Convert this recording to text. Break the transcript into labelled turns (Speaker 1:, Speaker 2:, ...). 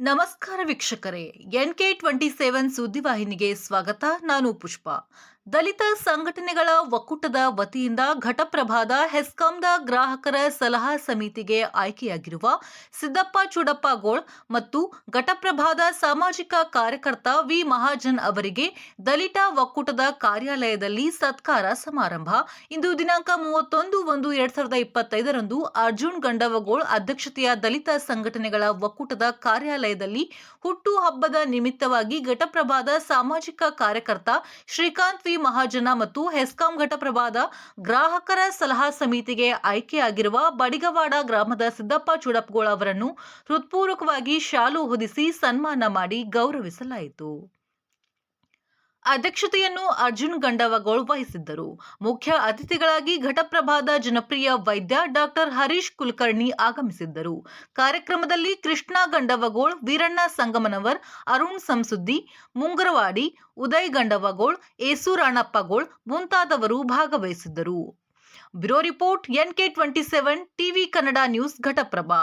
Speaker 1: ನಮಸ್ಕಾರ ವೀಕ್ಷಕರೇ, N K twenty seven ಸುದ್ದಿವಾಹಿನಿಗೆ ಸ್ವಾಗತ. ನಾನು ಪುಷ್ಪ. ದಲಿತ ಸಂಘಟನೆಗಳ ಒಕ್ಕೂಟದ ವತಿಯಿಂದ ಘಟಪ್ರಭಾದ ಹೆಸ್ಕಾಂದ ಗ್ರಾಹಕರ ಸಲಹಾ ಸಮಿತಿಗೆ ಆಯ್ಕೆಯಾಗಿರುವ ಸಿದ್ದಪ್ಪ ಚೂಡಪ್ಪ ಗೋಳ್ ಮತ್ತು ಘಟಪ್ರಭಾದ ಸಾಮಾಜಿಕ ಕಾರ್ಯಕರ್ತ ವಿ ಮಹಾಜನ್ ಅವರಿಗೆ ದಲಿತ ಒಕ್ಕೂಟದ ಕಾರ್ಯಾಲಯದಲ್ಲಿ ಸತ್ಕಾರ ಸಮಾರಂಭ. ಇಂದು ದಿನಾಂಕ ಮೂವತ್ತೊಂದು ಒಂದು ಎರಡ್ ಸಾವಿರದ ಇಪ್ಪತ್ತೈದರಂದು ಅರ್ಜುನ್ ಗಂಡವಗೋಳ್ ಅಧ್ಯಕ್ಷತೆಯ ದಲಿತ ಸಂಘಟನೆಗಳ ಒಕ್ಕೂಟದ ಕಾರ್ಯಾಲಯದಲ್ಲಿ ಹುಟ್ಟು ಹಬ್ಬದ ನಿಮಿತ್ತವಾಗಿ ಘಟಪ್ರಭಾದ ಸಾಮಾಜಿಕ ಕಾರ್ಯಕರ್ತ ಶ್ರೀಕಾಂತ್ ವಿ ಮಹಾಜನ ಮತ್ತು ಹೆಸ್ಕಾಂ ಘಟಪ್ರಭಾದ ಗ್ರಾಹಕರ ಸಲಹಾ ಸಮಿತಿಗೆ ಆಯ್ಕೆಯಾಗಿರುವ ಬಡಿಗವಾಡ ಗ್ರಾಮದ ಸಿದ್ದಪ್ಪ ಚೂಡಪ್ಗೋಳ್ ಅವರನ್ನು ಹೃತ್ಪೂರ್ವಕವಾಗಿ ಶಾಲು ಹೊದಿಸಿ ಸನ್ಮಾನ ಮಾಡಿ ಗೌರವಿಸಲಾಯಿತು. ಅಧ್ಯಕ್ಷತೆಯನ್ನು ಅರ್ಜುನ್ ಗಂಡವಗೌಳ್ ವಹಿಸಿದ್ದರು. ಮುಖ್ಯ ಅತಿಥಿಗಳಾಗಿ ಘಟಪ್ರಭಾದ ಜನಪ್ರಿಯ ವೈದ್ಯ ಡಾಕ್ಟರ್ ಹರೀಶ್ ಕುಲಕರ್ಣಿ ಆಗಮಿಸಿದ್ದರು. ಕಾರ್ಯಕ್ರಮದಲ್ಲಿ ಕೃಷ್ಣ ಗಂಡವಗೋಳ್, ವೀರಣ್ಣ ಸಂಗಮನವರ್, ಅರುಣ್ ಸಂಸುದ್ದಿ, ಮುಂಗರವಾಡಿ, ಉದಯ್ ಗಂಡವಗೋಳ್, ಏಸು ರಾಣಪ್ಪಗೋಳ್ ಮುಂತಾದವರು ಭಾಗವಹಿಸಿದ್ದರು. Bureau report N K twenty seven, TV Kannada news Ghataprabha.